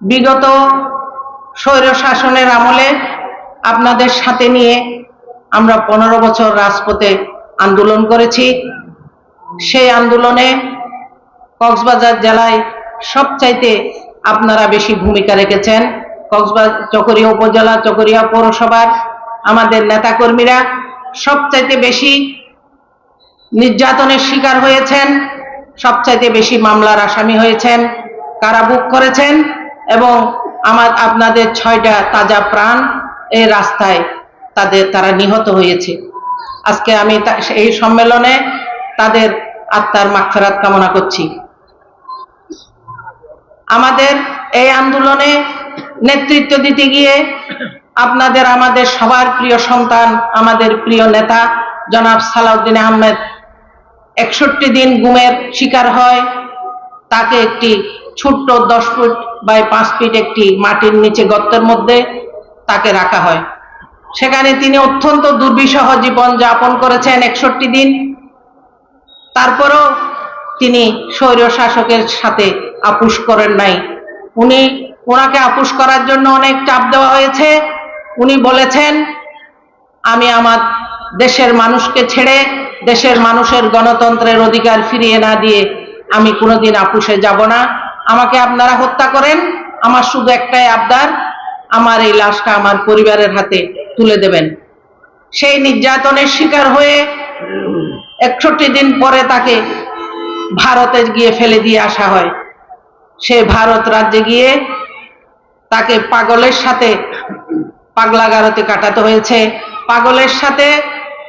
বিগত স্বৈর শাসনের আমলে আপনাদের সাথে নিয়ে আমরা পনেরো বছর রাজপথে আন্দোলন করেছি। সেই আন্দোলনে কক্সবাজার জেলায় সবচাইতে আপনারা বেশি ভূমিকা রেখেছেন। কক্সবাজার চকরিয়া উপজেলা, চকরিয়া পৌরসভার আমাদের নেতাকর্মীরা সবচাইতে বেশি নির্যাতনের শিকার হয়েছেন, সবচাইতে বেশি মামলার আসামি হয়েছেন কারাভোগ করেছেন। এবং আমার আপনাদের ছয়টা তাজা প্রাণ এই রাস্তায় তাদের, তারা নিহত হয়েছে। আজকে আমি এই সম্মেলনে তাদের আত্মার মাগফেরাত কামনা করছি। আমাদের এই আন্দোলনে নেতৃত্ব দিতে গিয়ে আপনাদের, আমাদের সবার প্রিয় সন্তান, আমাদের প্রিয় নেতা জনাব সালাউদ্দিন আহমেদ, একষট্টি দিন গুমের শিকার হয়, তাকে একটি ছোট্ট দশ ফুট বাই পাঁচ ফিট একটি মাটির নিচে গর্তের মধ্যে তাকে রাখা হয়। সেখানে তিনি অত্যন্ত দুর্বিষহ জীবন যাপন করেছেন একষট্টি দিন। তারপরও তিনি স্বৈর শাসকের সাথে আপুস করেন নাই। উনি ওনাকে আপুস করার জন্য অনেক চাপ দেওয়া হয়েছে। উনি বলেছেন, আমি আমার দেশের মানুষকে ছেড়ে দেশের মানুষের গণতন্ত্রের অধিকার ফিরিয়ে না দিয়ে আমি কোনোদিন আপুসে যাব না। আমাকে আপনারা হত্যা করেন, আমার শুধু একটাই আবদার, আমার এই লাশটা আমার পরিবারের হাতে তুলে দেবেন। সেই নির্যাতনের শিকার হয়ে একষট্টি দিন পরে তাকে ভারতে গিয়ে ফেলে দিয়ে আসা হয়। সে ভারত রাজ্যে গিয়ে তাকে পাগলের সাথে পাগলাগারতে কাটাতে হয়েছে। পাগলের সাথে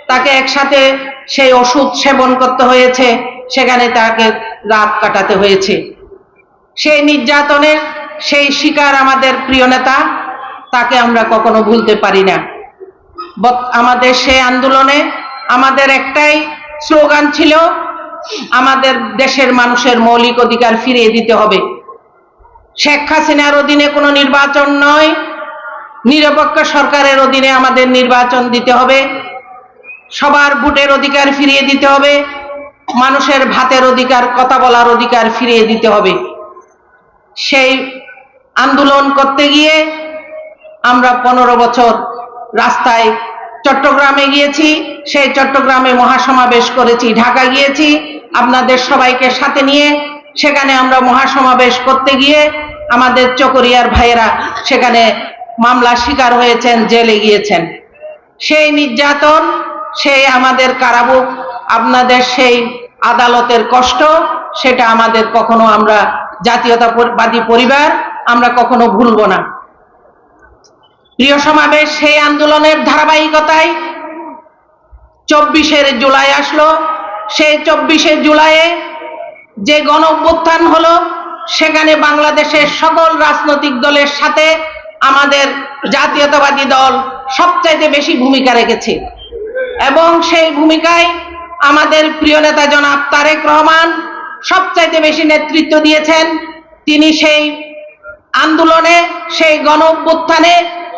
তাকে একসাথে সেই ওষুধ সেবন করতে হয়েছে। সেখানে তাকে রাত কাটাতে হয়েছে। সেই নির্যাতনের সেই শিকার আমাদের প্রিয় নেতা, তাকে আমরা কখনো ভুলতে পারি না। আমাদের সেই আন্দোলনে আমাদের একটাই স্লোগান ছিল, আমাদের দেশের মানুষের মৌলিক অধিকার ফিরিয়ে দিতে হবে। শেখ হাসিনার অধীনে কোনো নির্বাচন নয়, নিরপেক্ষ সরকারের অধীনে আমাদের নির্বাচন দিতে হবে, সবার ভোটের অধিকার ফিরিয়ে দিতে হবে, মানুষের ভাতের অধিকার, কথা বলার অধিকার ফিরিয়ে দিতে হবে। সেই আন্দোলন করতে গিয়ে আমরা পনেরো বছর রাস্তায় চট্টগ্রামে গিয়েছি, সেই চট্টগ্রামে মহাসমাবেশ করেছি ঢাকা গিয়েছি। আপনাদের সবাইকে সাথে নিয়ে সেখানে আমরা মহাসমাবেশ করতে গিয়ে আমাদের চকরিয়ার ভাইয়েরা সেখানে মামলা শিকার হয়েছেন, জেলে গিয়েছেন। সেই নির্যাতন, সেই আমাদের কারাভোগ আপনাদের সেই আদালতের কষ্ট, সেটা আমাদের কখনো আমরা জাতীয়তাবাদী পরিবার আমরা কখনো ভুলব না। প্রিয় সমাবেশ, সেই আন্দোলনের ধারাবাহিকতায় চব্বিশের জুলাই আসলো। সেই চব্বিশে জুলাইয়ে যে গণ অভ্যুত্থান হলো, সেখানে বাংলাদেশের সকল রাজনৈতিক দলের সাথে আমাদের জাতীয়তাবাদী দল সবচাইতে বেশি ভূমিকা রেখেছে। এবং সেই ভূমিকায় আমাদের প্রিয় নেতা জনাব তারেক রহমান সবচাইতে বেশি নেতৃত্ব দিয়েছেন তিনি সেই আন্দোলনে, সেই গণ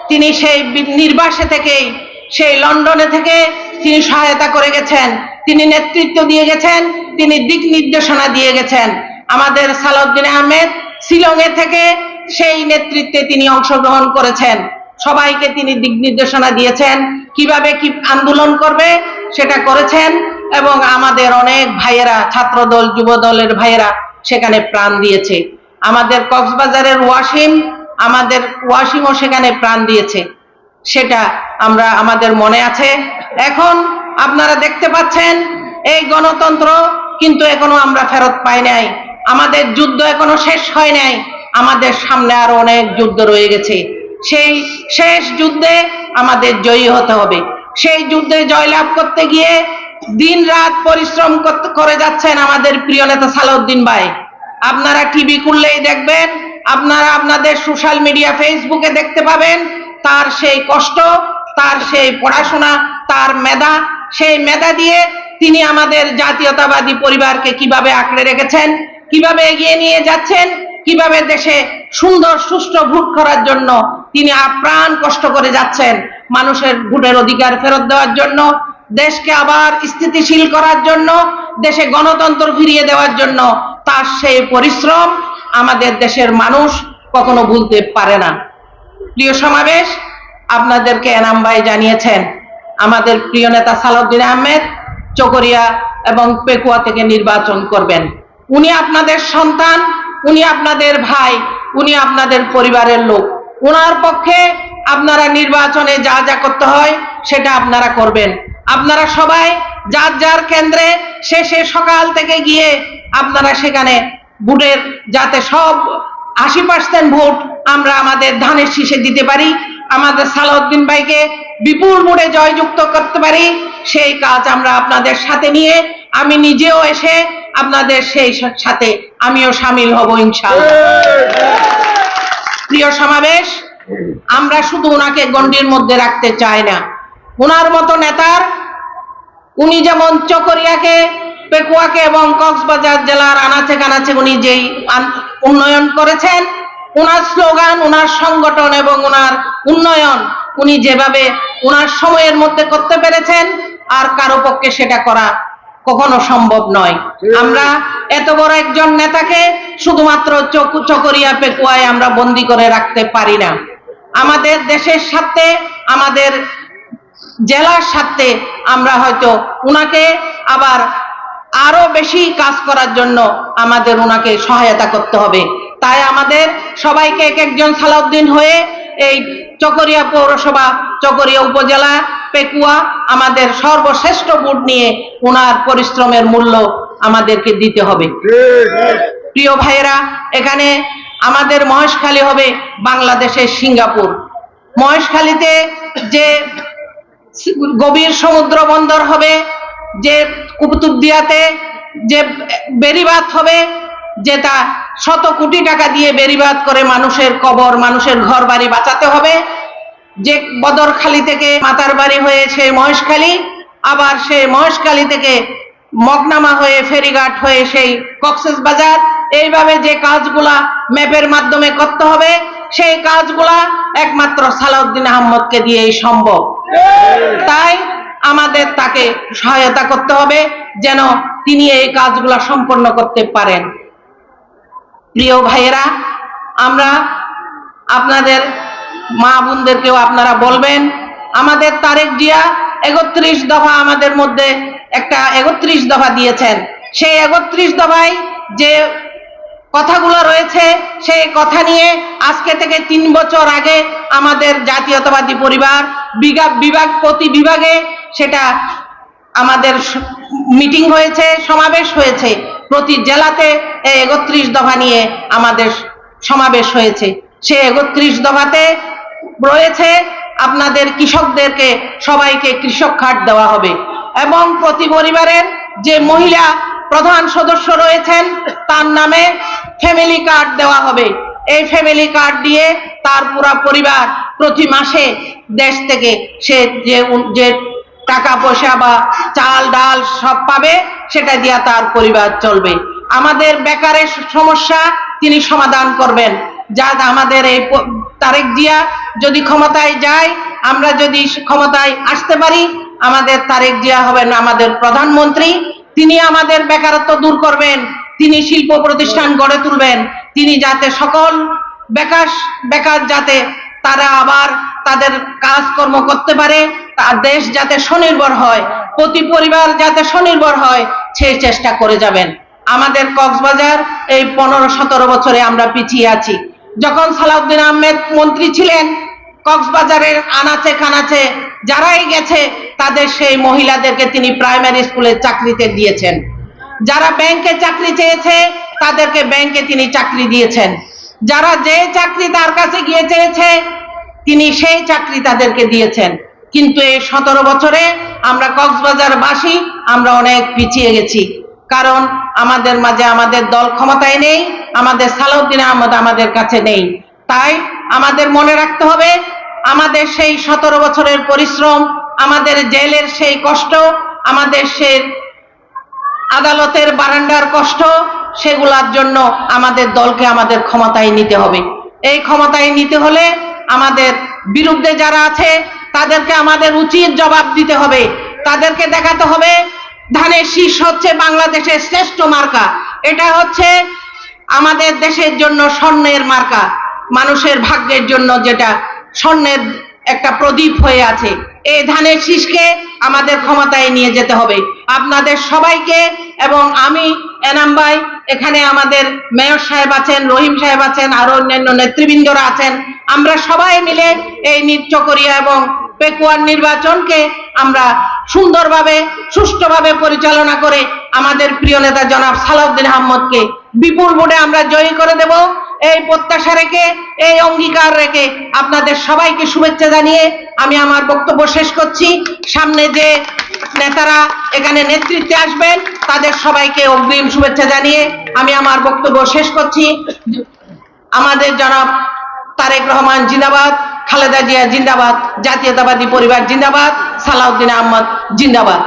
তিনি সেই নির্বাসে থেকেই, সেই লন্ডনে থেকে তিনি সহায়তা করে গেছেন, তিনি নেতৃত্ব দিয়ে গেছেন, তিনি দিক নির্দেশনা দিয়ে গেছেন। আমাদের সালাউদ্দিন আহমেদ শিলংয়ে থেকে সেই নেতৃত্বে তিনি অংশগ্রহণ করেছেন। সবাইকে তিনি দিক নির্দেশনা দিয়েছেন। কীভাবে কি আন্দোলন করবে সেটা করেছেন। এবং আমাদের অনেক ভাইয়েরা, ছাত্রদল যুব দলের ভাইয়েরা সেখানে প্রাণ দিয়েছে। আমাদের কক্সবাজারের ওয়াসিম, আমাদের ওয়াসিমও সেখানে প্রাণ দিয়েছে। সেটা আমরা, আমাদের মনে আছে। এখন আপনারা দেখতে পাচ্ছেন, এই গণতন্ত্র কিন্তু এখনও আমরা ফেরত পাই নাই। আমাদের যুদ্ধ এখনও শেষ হয় নাই। আমাদের সামনে আরও অনেক যুদ্ধ রয়ে গেছে। সেই শেষ যুদ্ধে আমাদের জয়ী হতে হবে। সেই যুদ্ধে জয়লাভ করতে গিয়ে দিন রাত পরিশ্রম করে যাচ্ছেন আমাদের প্রিয় নেতা সালাউদ্দিন ভাই। আপনারা টিভি খুললেই দেখবেন, আপনারা আপনাদের সোশ্যাল মিডিয়া ফেসবুকে দেখতে পাবেন, তার সেই কষ্ট, তার সেই পড়াশোনা, তার মেধা, সেই মেধা দিয়ে তিনি আমাদের জাতীয়তাবাদী পরিবারকে কীভাবে আঁকড়ে রেখেছেন, কীভাবে এগিয়ে নিয়ে যাচ্ছেন, কীভাবে দেশে সুন্দর, সুষ্ঠু ভোট করার জন্য তিনি আপ্রাণ কষ্ট করে যাচ্ছেন মানুষের ভোটের অধিকার ফেরত দেওয়ার জন্য। দেশকে আবার স্থিতিশীল করার জন্য, দেশে গণতন্ত্র ফিরিয়ে দেওয়ার জন্য তার সেই পরিশ্রম আমাদের দেশের মানুষ কখনো ভুলতে পারে না। প্রিয় সমাবেশ, আপনাদেরকে এনাম ভাই জানিয়েছেন, আমাদের প্রিয় নেতা সালাউদ্দিন আহমেদ চকরিয়া এবং পেকুয়া থেকে নির্বাচন করবেন। উনি আপনাদের সন্তান, উনি আপনাদের ভাই, উনি আপনাদের পরিবারের লোক। ওনার পক্ষে আপনারা নির্বাচনে যা যা করতে হয়, সেটা আপনারা করবেন। আপনারা সবাই যার যার কেন্দ্রে শেষে সকাল থেকে গিয়ে আপনারা সেখানে ভোটের যাতে সব আশি পার্সেন্ট ভোট আমরা আমাদের ধানের শীষে দিতে পারি, আমাদের সালাউদ্দিন ভাইকে বিপুল ভোটে জয়যুক্ত করতে পারি, সেই কাজ আমরা আপনাদের সাথে নিয়ে আমি নিজেও এসে আপনাদের সেই সাথে আমিও সামিল হব ইনশাআল্লাহ। প্রিয় সমাবেশ, আমরা শুধু ওনাকে গণ্ডির মধ্যে রাখতে চাই না ওনার মতো নেতার উনি যেমন চকরিয়াকে পেকুয়াকে এবং কক্সবাজার জেলার আনাচে কানাচে উনি যেই উন্নয়ন করেছেন ওনার স্লোগান ওনার সংগঠন এবং ওনার উন্নয়ন উনি যেভাবে ওনার সময়ের মধ্যে করতে পেরেছেন আর কারও পক্ষে সেটা করা কখনো সম্ভব নয়। আমরা এত বড় একজন নেতাকে শুধুমাত্র চক- চকরিয়া পেকুয়ায় আমরা বন্দি করে রাখতে পারি না। আমাদের দেশের সাথে আমাদের জেলার স্বার্থে আমরা হয়তো উনাকে আবার আরও বেশি কাজ করার জন্য আমাদের উনাকে সহায়তা করতে হবে। তাই আমাদের সবাইকে এক একজন সালাউদ্দিন হয়ে এই চকরিয়া পৌরসভা, চকরিয়া উপজেলা, পেকুয়া আমাদের সর্বশ্রেষ্ঠ ভোট নিয়ে ওনার পরিশ্রমের মূল্য আমাদেরকে দিতে হবে। প্রিয় ভাইয়েরা, এখানে আমাদের মহেশখালী হবে বাংলাদেশের সিঙ্গাপুর। মহেশখালীতে যে গভীর সমুদ্র বন্দর হবে, যে কুতুবদিয়াতে যে বেরিবাদ হবে যেটা শত কোটি টাকা দিয়ে বেরিবাদ করে মানুষের কবর, মানুষের ঘর বাড়ি বাঁচাতে হবে। যে বদরখালী থেকে মাতার বাড়ি হয়ে সেই মহেশখালী, আবার সেই মহেশখালী থেকে মগনামা হয়ে ফেরিঘাট হয়ে সেই কক্সেস বাজার। এইভাবে যে কাজগুলা ম্যাপের মাধ্যমে করতে হবে, সেই কাজগুলা একমাত্র সালাউদ্দিন আহমদকে দিয়েই সম্ভব। তাই আমাদের তাকে সহায়তা করতে হবে যেন তিনি এই কাজগুলা সম্পন্ন করতে পারেন। প্রিয় ভাইয়েরা, আমরা আপনাদের মা বোনদেরকেও আপনারা বলবেন, আমাদের তারেক জিয়া একত্রিশ দফা আমাদের মধ্যে একটা একত্রিশ দফা দিয়েছেন। সেই একত্রিশ দফায় যে কথাগুলো রয়েছে, সেই কথা নিয়ে আজকে থেকে তিন বছর আগে আমাদের জাতীয়তাবাদী পরিবার, বিভাগ বিভাগ, প্রতি বিভাগে সেটা আমাদের মিটিং হয়েছে, সমাবেশ হয়েছে। প্রতি জেলাতে একত্রিশ দফা নিয়ে আমাদের সমাবেশ হয়েছে। সে একত্রিশ দফাতে রয়েছে আপনাদের কৃষকদেরকে, সবাইকে কৃষক কার্ড দেওয়া হবে। এবং প্রতি পরিবারের যে মহিলা প্রধান সদস্য রয়েছেন, তার নামে ফ্যামিলি কার্ড দেওয়া হবে। এই ফ্যামিলি কার্ড দিয়ে তার পুরা পরিবার প্রতি মাসে দেশ থেকে সে যে যে টাকা পয়সা বা চাল ডাল সব পাবে, সেটা দিয়া তার পরিবার চলবে। আমাদের বেকারের সমস্যা তিনি সমাধান করবেন। যা আমাদের এই তারেক জিয়া যদি ক্ষমতায় যায়, আমরা যদি ক্ষমতায় আসতে পারি, আমাদের তারেক জিয়া হবেন আমাদের প্রধানমন্ত্রী। তিনি আমাদের বেকারত্ব দূর করবেন, তিনি শিল্প প্রতিষ্ঠান গড়ে তুলবেন। তিনি যাতে সকল বেকার বেকার যাতে তারা আবার তাদের কাজকর্ম করতে পারে, তার দেশ যাতে স্বনির্ভর হয়, প্রতি পরিবার যাতে স্বনির্ভর হয় সেই চেষ্টা করে যাবেন। আমাদের কক্সবাজার এই পনেরো সতেরো বছরে আমরা পিছিয়ে আছি। যখন সালাউদ্দিন আহমেদ মন্ত্রী ছিলেন, কক্সবাজারের আনাচে কানাচে যারাই গেছে, তাদের সেই মহিলাদেরকে তিনি প্রাইমারি স্কুলে চাকরিতে দিয়েছেন। যারা ব্যাংকে চাকরি চেয়েছে, তাদেরকে ব্যাংকে তিনি চাকরি দিয়েছেন। যারা যে চাকরি তার কাছে গিয়ে চেয়েছে, তিনি সেই চাকরি তাদেরকে দিয়েছেন। কিন্তু এই সতেরো বছরে আমরা কক্সবাজারবাসী, আমরা অনেক পিছিয়ে গেছি। কারণ আমাদের মাঝে আমাদের দল ক্ষমতায় নেই, আমাদের সালাউদ্দিন আহমদ আমাদের কাছে নেই। তাই আমাদের মনে রাখতে হবে, আমাদের সেই সতেরো বছরের পরিশ্রম, আমাদের জেলের সেই কষ্ট, আমাদের সেই আদালতের বারান্দার কষ্ট সেগুলার জন্য আমাদের দলকে আমাদের ক্ষমতায় নিতে হবে। এই ক্ষমতায় নিতে হলে আমাদের বিরুদ্ধে যারা আছে, তাদেরকে আমাদের উচিত জবাব দিতে হবে। তাদেরকে দেখাতে হবে, ধানের শীষ হচ্ছে বাংলাদেশের শ্রেষ্ঠ মার্কা। এটা হচ্ছে আমাদের দেশের জন্য স্বর্ণের মার্কা। মানুষের ভাগ্যের জন্য যেটা স্বর্ণের একটা প্রদীপ হয়ে আছে। এই ধানের শীষকে আমাদের ক্ষমতায় নিয়ে যেতে হবে। আপনাদের সবাইকে এবং আমি, এনাম ভাই, এখানে আমাদের মেয়র সাহেব আছেন, রহিম সাহেব আছেন, আরও অন্যান্য নেতৃবৃন্দরা আছেন। আমরা সবাই মিলে এই নিত্য করিয়া এবং পেকুয়ার নির্বাচনকে আমরা সুন্দরভাবে, সুষ্ঠুভাবে পরিচালনা করে আমাদের প্রিয় নেতা জনাব সালাউদ্দিন আহমদকে বিপুল ভোটে আমরা জয়ী করে দেব। এই প্রত্যাশা রেখে, এই অঙ্গীকার রেখে আপনাদের সবাইকে শুভেচ্ছা জানিয়ে আমি আমার বক্তব্য শেষ করছি। সামনে যে নেতারা এখানে নেতৃত্বে আসবেন, তাদের সবাইকে অগ্রিম শুভেচ্ছা জানিয়ে আমি আমার বক্তব্য শেষ করছি। আমাদের জনাব তারেক রহমান জিন্দাবাদ, খালেদা জিয়া জিন্দাবাদ, জাতীয়তাবাদী পরিবার জিন্দাবাদ, সালাউদ্দিন আহমদ জিন্দাবাদ।